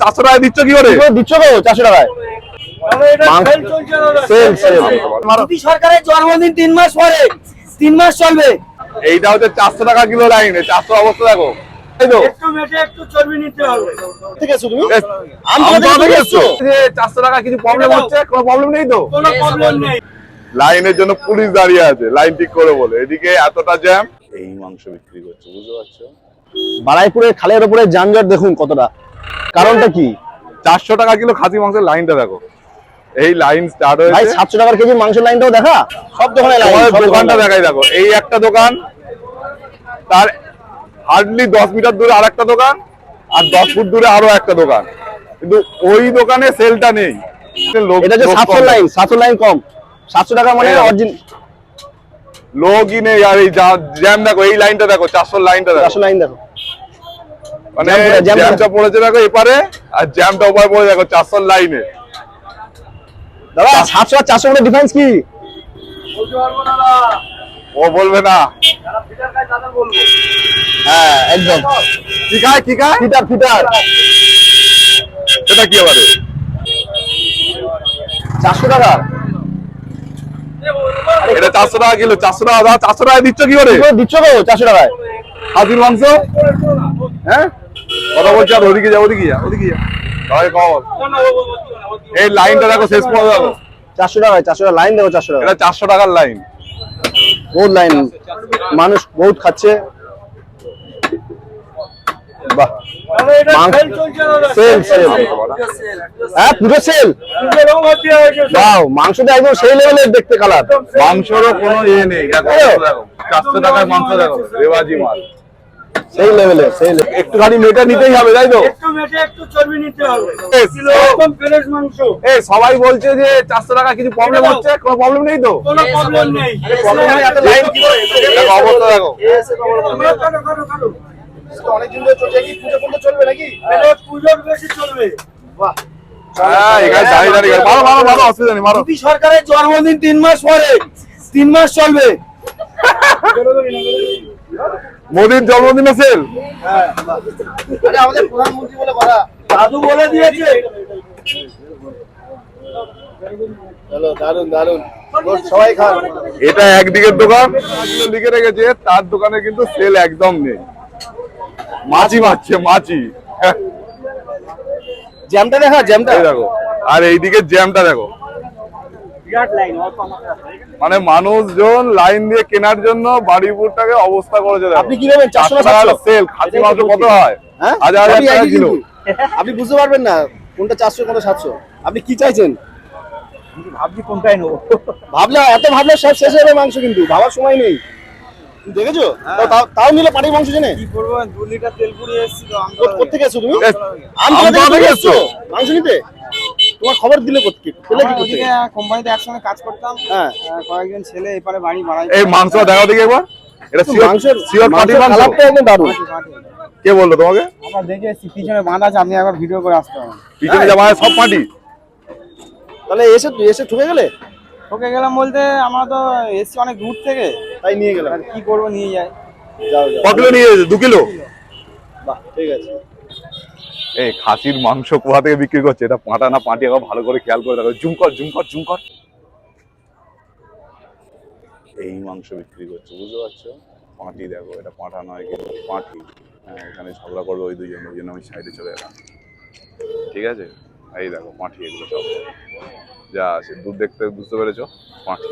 চারশো টাকা দিচ্ছ কি করে? দিচ্ছ গো চারশো টাকায়? সেল সেল মোদী সরকারের জন্মদিন তিন মাস পরে। তিন মাস চলবে। এইটা হচ্ছে চারশো টাকা কিলো লাইনে চারশো অবস্থা দেখো। এই তো। একটু মেটে একটু চর্বি নিতে হবে। ঠিক আছে তুমি? এস, আমতলা থেকে আমতলা থেকে এসছো? এসছো? যে চারশো টাকা কিছু প্রবলেম হচ্ছে? কোনো প্রবলেম নেই তো? কোনো প্রবলেম নেই। লাইনের জন্য পুলিশ দাঁড়িয়ে আছে লাইন ঠিক করে বলে। এদিকে এতটা জ্যাম এই মাংস বিক্রি করছে বুঝতে পারছ? বারাইপুরের খালের উপরে যানজট দেখুন কতটা। কারণটা কি? চারশো টাকা কিলো খাসি মাংসের লাইনটা দেখো। এই লাইন স্টার্ট ভাই হয়েছে সাতশো টাকার কেজি মাংসের লাইনটাও দেখা? সব দোকানে লাইন সব দোকানটা দেখাই দেখো। এই একটা দোকান তার হার্ডলি দশ মিটার দূরে আর একটা দোকান আর দশ ফুট দূরে আরও একটা দোকান। কিন্তু ওই দোকানে সেলটা নেই। এটা সাতশো লাইন সাতশো লাইন কম। সাতশো টাকা মানে। অরিজিন লোকই নেই আর এই জ্যাম দেখো এই লাইনটা দেখো চারশো লাইনটা দেখো। চারশো লাইন দেখো। মানে জ্যামটা পড়েছে দেখো এপারে আর জ্যামটা ওপারে পড়ে দেখো চারশো লাইনে দাদা সাতশো আর চারশো মধ্যে ডিফারেন্স কি? ও বলবে না। যারা ফিটার হ্যাঁ একদম। কি খায় কি খায়? ফিটার ফিটার সেটা কি আবার? চারশো টাকা। এটা চারশো টাকা কিলো চারশো টাকা চারশো টাকা দিচ্ছ কি করে? দিচ্ছ গো চারশো টাকায়। খাসির মাংস? হ্যাঁ? কথা বলছি আর ওদিকে যা ওদিকে যা ওদিকে যা। সবাই কম এই লাইনটা দেখো শেষ পর্যন্ত দেখো। চারশো টাকায় চারশো টাকা লাইন দেখো চারশো টাকা। এটা চারশো টাকার লাইন। বহুত লাইন। মানুষ বহুত খাচ্ছে। বাহ। হ্যাঁ মাংসটা একদম সেই লেভেলের দেখতে কালার মাংসরও কোনো ইয়ে নেই। চারশো টাকার মাংস দেখো রেবাজি মাল। সেই লেভেলের সেই। একটুখানি মেটা নিতেই হবে তাই তো? একটু মেটে একটু চর্বি নিতে হবে। একদম ফ্রেশ মাংস। এই সবাই বলছে যে চারশো টাকা কিছু প্রবলেম হচ্ছে কোনো প্রবলেম নেই তো? কোনো প্রবলেম নেই। প্রবলেম নেই এত লাইন কি করে? দেখো অবস্থা দেখো। কাটো। অনেকদিন ধরে চলছে কি পুজো পর্যন্ত চলবে নাকি? এটা পুজোর বেশি চলবে। হ্যাঁ নেই মারো। মোদী সরকারের জন্মদিন তিন মাস পরে তিন মাস চলবে। মোদির জন্মদিনে সেল আমাদের প্রধানমন্ত্রী বলে কথা দাদু বলে দিয়েছে। এটা একদিকের দোকান লিখে রেখেছে তার দোকানে কিন্তু সেল একদম নেই। মাছি মারছে মাছি। জ্যামটা দেখা জ্যামটা। দেখো আর এইদিকে জ্যামটা দেখো। মানে মানুষজন লাইন দিয়ে কেনার জন্য বাড়িপুরটাকে অবস্থা করেছে আপনি কি নেবেন? 400 সেল খাসি মাংস কত হয়? হ্যাঁ? হাজার হাজার টাকা কিলো। আপনি বুঝতে পারবেন না কোনটা চারশো কোনটা সাতশো। আপনি কি চাইছেন? ভাবছি কোনটাই নেব। ভাবলে এত ভাবলে সব শেষ হয়ে যাবে মাংস কিন্তু। ভাবার সময় নেই। তুমি দেখেছ? তাও- তাও- নিলে পাটির মাংস জেনে? কি করব দু লিটার তেল পুড়িয়ে এসেছিল কোথেকে এসছো তুমি? থেকে তুমি থেকে এসছো? মাংস নিতে? তোমার খবর দিলে কোথেকে? পেলে কি করতে কোম্পানিতে একসঙ্গে কাজ করতাম। হ্যাঁ। কয়েকজন ছেলে এপারে বাড়ি বাড়াই এই মাংস দেখাও দেখি একবার। এটা মাংসের খাঁটি মাংসের মাংস। একদম দারুণ। কে বলল তোমাকে? আমরা দেখে এসেছি পিছনে বাঁধা আছে আপনি একবার ভিডিও করে আসতে পারেন পিছনে যাওয়া সব পার্টি। তাহলে এসে এসে ঠকে গেলে? ওকে গেলাম বলতে আমরা তো এসছি অনেক দূর থেকে। তাই নিয়ে গেলাম। আর কি করব নিয়ে যাই। যাও যাও। ক কিলো নিয়ে দু কিলো? বাহ ঠিক আছে। এই খাসির মাংস কোথা থেকে বিক্রি করছে? এটা পাঁটা না পাঁটি? একবার ভালো করে খেয়াল করে দেখো। জুম কর জুম কর জুম কর। এই মাংস বিক্রি করছে, বুঝতে পারছ? পাঁটি দেখো, এটা পাঁঠা নয় পাঁটি। হ্যাঁ এখানে ঝগড়া করবে ওই দুজন, ওই জন্য আমি সাইডে চলে এলাম। ঠিক আছে? এই দেখো পাঁঠি এগুলো সব। যা আছে, দুধ দেখতে বুঝতে পেরেছ? পাঁঠি